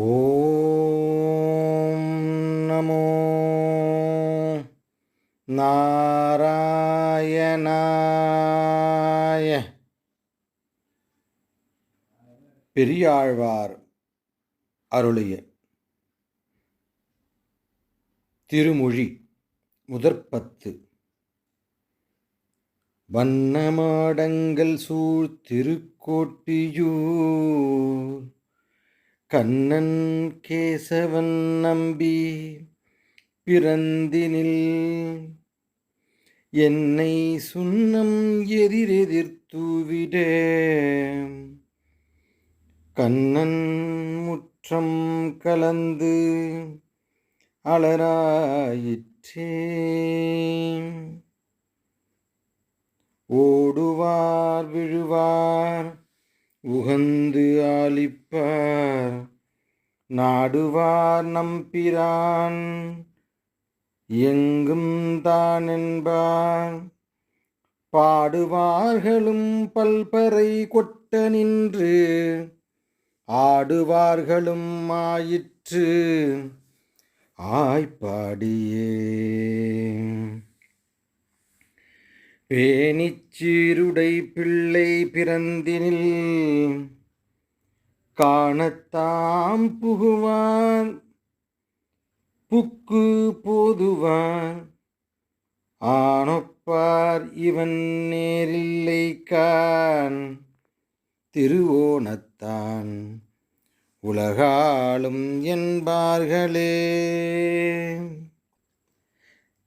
ஓம் நமோ நாராயணாய. பெரியாழ்வார் அருளிய திருமொழி முதற்பத்து. வண்ணமாடங்கள் சூழ் திருக்கோட்டியூர் கண்ணன் கேசவன் நம்பி பிறந்தினில் என்னை சுண்ணம் எதிரெதிர்த்துவிட கண்ணன் முற்றம் கலந்து அலராயிற்றே. ஓடுவார் விழுவார் உகந்து ஆலிப்பார் நாடுவார் நம்பிரான் எங்கும் தான் என்பார் பாடுவார்களும் பல்பறை கொட்ட நின்று ஆடுவார்களும் ஆயிற்று ஆய்ப்பாடியே. பேணிச்சீருடை பிள்ளை பிறந்தினில் காணத்தாம் புகுவான். புக்கு போதுவான். ஆனொப்பார் இவன் நேரில்லை கான் திருவோணத்தான் உலகாலும் என்பார்களே.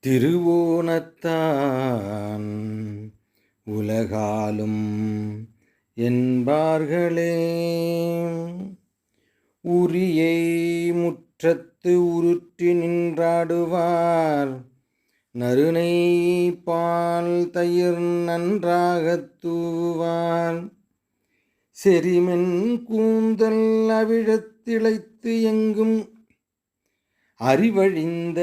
திருவோணத்தான் உலகாலும் என்பார்களே. உரியை முற்றத்து உருற்றி நின்றாடுவார். நறுனை பால் தயிர் நன்றாகத் தூவார் செரிமென் கூந்தல் அவிழத்திழைத்து எங்கும் அறிவழிந்தனராய்ப்பாடியாயரே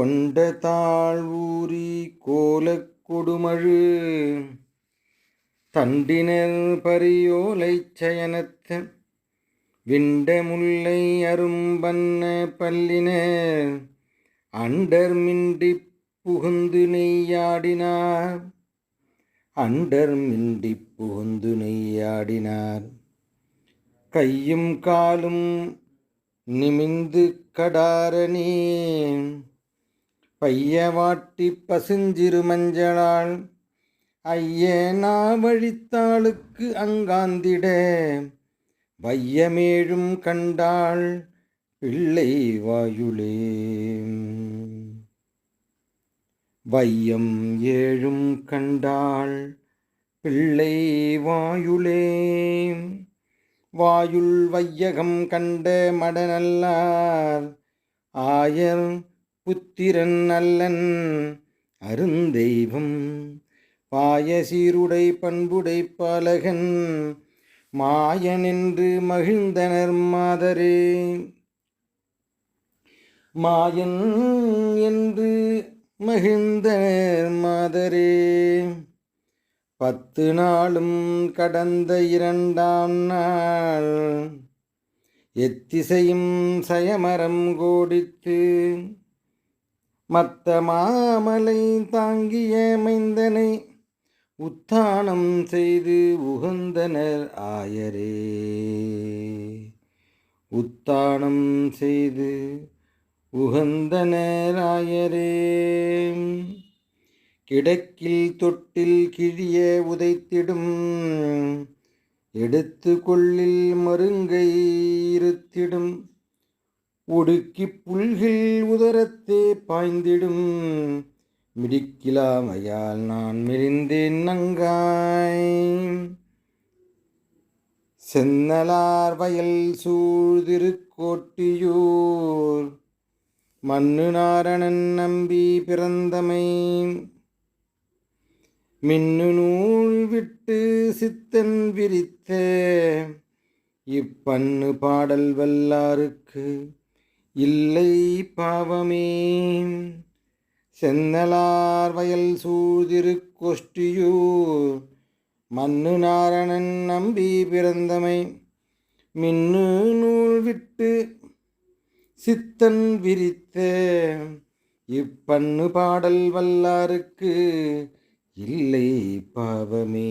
கொண்ட தாழ்வூரி கோலக் கொடுமழு. தண்டினர் பரியோலை சயனத்த விண்ட முல்லை அரும்பன்ன பல்லினர். அண்டர் மிண்டி புகுந்து நெய்யாடினார். அண்டர் மிண்டி புகுந்து நெய்யாடினார். கையும் காலும் நிமிந்து கடாரணி. பையவாட்டி பசுஞ்சிறு மஞ்சளால் ஐயனா வழித்தாளுக்கு அங்காந்திட வையமேழும் கண்டாள் பிள்ளை வாயுளே. வையம் ஏழும் கண்டாள் பிள்ளை வாயுளே. வாயுள் வையகம் கண்ட மடநல்லார் ஆயர் புத்திரன் நல்லன் அருந்தெய்வம் பாயசீருடை பண்புடை பாலகன் மாயனென்று மகிழ்ந்தனர் மாதரே. மாயன் என்று மகிழ்ந்தனர் மாதரே. பத்து நாளும் கடந்த இரண்டாம் நாள் எத்திசையும் சயமரம் கோடித்து மத்த மாமலை தாங்கிய மைந்தனை உத்தானம் செய்து உகந்தனர் ஆயரே. உத்தானம் செய்து உகந்தனர் ஆயரே. கிடக்கில் தொட்டில் கிழிய உதைத்திடும் எடுத்து கொள்ளில் மருங்கை இருத்திடும் ஒடுக்கி புல்கில் உதரத்தே பாய்ந்திடும். மிடிக்கிலாமையால் நான் மெலிந்தேன் நங்காய். சென்னலார் வயல் சூழ்திருக்கோட்டியூர் மண்ணு நாரணன் நம்பி பிறந்தமை. மின்னு நூல் விட்டு சித்தன் விரித்த. இப்பண்ணு பாடல் வல்லாருக்கு. இல்லை பாவமே. சென்னலார் வயல் சூதிரு கொஷ்டியூர் மண்ணு நாரணன் நம்பி பிறந்தமை மின்னு நூல் விட்டு சித்தன் விரித்த இப்பண்ணு பாடல் வல்லாருக்கு இல்லை பாவமே.